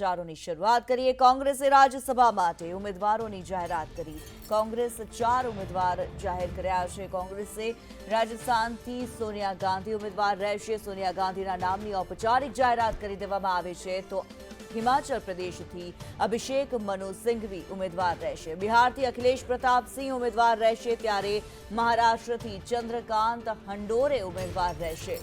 સમાચારોની શરૂઆત કરીએ કોંગ્રેસે રાજ્યસભા માટે ઉમેદવારોની જાહેરાત કરી. કોંગ્રેસ ચાર ઉમેદવાર જાહેર કર્યા છે. કોંગ્રેસે રાજસ્થાનથી સોનિયા ગાંધી ઉમેદવાર રહેશે. સોનિયા ગાંધીના નામની ઔપચારિક જાહેરાત કરી દેવામાં આવી છે. તો હિમાચલ પ્રદેશથી અભિષેક મનુ સિંઘવી ઉમેદવાર રહેશે. બિહારથી અખિલેશ પ્રતાપસિંહ ઉમેદવાર રહેશે. ત્યારે મહારાષ્ટ્રથી ચંદ્રકાંત હંડોરે ઉમેદવાર રહેશે.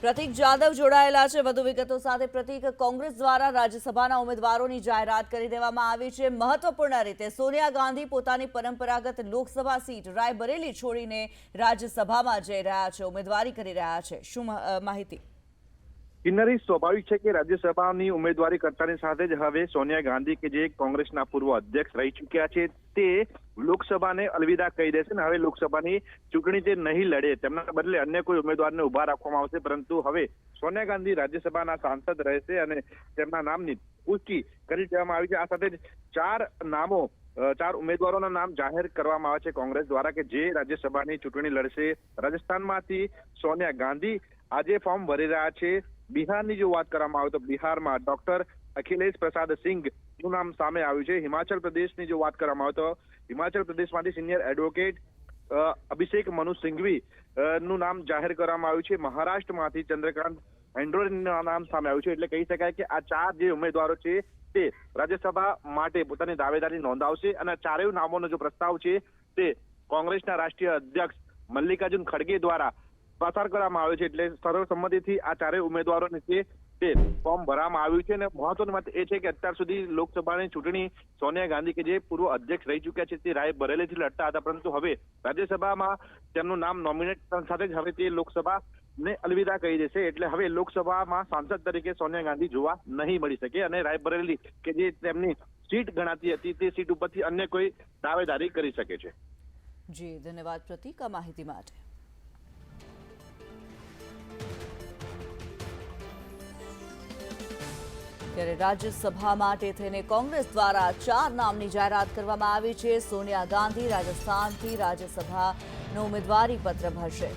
પ્રતિક જાદવ જોડાયેલા છે. વધુ વિગતો સાથે પ્રતિક કોંગ્રેસ દ્વારા રાજ્યસભાના ઉમેદવારોની જાહેરાત કરી દેવામાં આવી છે. મહત્વપૂર્ણ રીતે સોનિયા ગાંધી પોતાની પરંપરાગત લોકસભા સીટ રાયબરેલી છોડીને રાજ્યસભામાં જઈ રહ્યા છે. ઉમેદવારી કરી રહ્યા છે. શું માહિતી? કિન્નરી સ્વાભાવિક છે કે રાજ્યસભાની ઉમેદવારી કરતાની સાથે જ હવે સોનિયા ગાંધી કે જે કોંગ્રેસના પૂર્વ અધ્યક્ષ રહી ચૂક્યા છે, તે લોકસભાને અલવિદા કહી દેશે ને હવે લોકસભાની ચૂંટણી તે નહીં લડે તેમના બદલે અન્ય કોઈ ઉમેદવારને ઊભા રાખવામાં આવશે. પરંતુ હવે સોનિયા ગાંધી રાજ્યસભાના સાંસદ રહેશે અને તેમના નામની પુષ્ટિ કરી દેવામાં આવી છે. આ સાથે જ ચાર નામો ચાર ઉમેદવારોના નામ જાહેર કરવામાં આવે છે કોંગ્રેસ દ્વારા કે જે રાજ્યસભાની ચૂંટણી લડશે. રાજસ્થાનમાંથી સોનિયા ગાંધી આજે ફોર્મ ભરી રહ્યા છે. બિહારની જો વાત કરવામાં આવે તો બિહારમાં ડોક્ટર અખિલેશ પ્રસાદ સિંઘનું નામ સામે આવ્યું છે. હિમાચલ પ્રદેશની જો વાત કરવામાં આવે તો હિમાચલ પ્રદેશમાંથી સિનિયર એડવોકેટ અભિષેક મનુ સિંઘવી નું નામ જાહેર કરવામાં આવ્યું છે. મહારાષ્ટ્રમાંથી ચંદ્રકાંત હેન્ડ્રોનું નામ સામે આવ્યું છે. એટલે કહી શકાય કે આ ચાર જે ઉમેદવારો છે તે રાજ્યસભા માટે પોતાની દાવેદારી નોંધાવશે અને ચારેય નામોનો જો પ્રસ્તાવ છે તે કોંગ્રેસના રાષ્ટ્રીય અધ્યક્ષ મલ્લિકાર્જુન ખડગે દ્વારા પસાર કરવામાં આવ્યો છે. એટલે સર્વસંમતિથી આ ચારેય ઉમેદવારોને છે તે ફોર્મ ભરવામાં આવ્યું છે અને મહત્વની વાત એ છે કે અત્યાર સુધી લોકસભાની ચૂંટણી સોનિયા ગાંધી કે જે પૂર્વ અધ્યક્ષ રહી ચૂક્યા છે તે રાય બરેલીથી લડતા હતા. પરંતુ હવે રાજ્યસભામાં તેમનું નામ નોમિનેટ સાથે જ હવે તે લોકસભા ને અલવિદા કહી દેશે. એટલે હવે લોકસભામાં સાંસદ તરીકે સોનિયા ગાંધી જોવા નહીં મળી શકે અને રાયબરેલી કે જે તેમની સીટ ગણાતી હતી તે સીટ ઉપરથી અન્ય કોઈ દાવેદારી કરી શકે છે. જી, ધન્યવાદ પ્રતિક આ માહિતી માટે. ત્યારે રાજ્યસભા માટે થઈને કોંગ્રેસ દ્વારા ચાર નામની જાહેરાત કરવામાં આવી છે. સોનિયા ગાંધી રાજસ્થાનથી રાજ્યસભાનો ઉમેદવારી પત્ર ભરશે.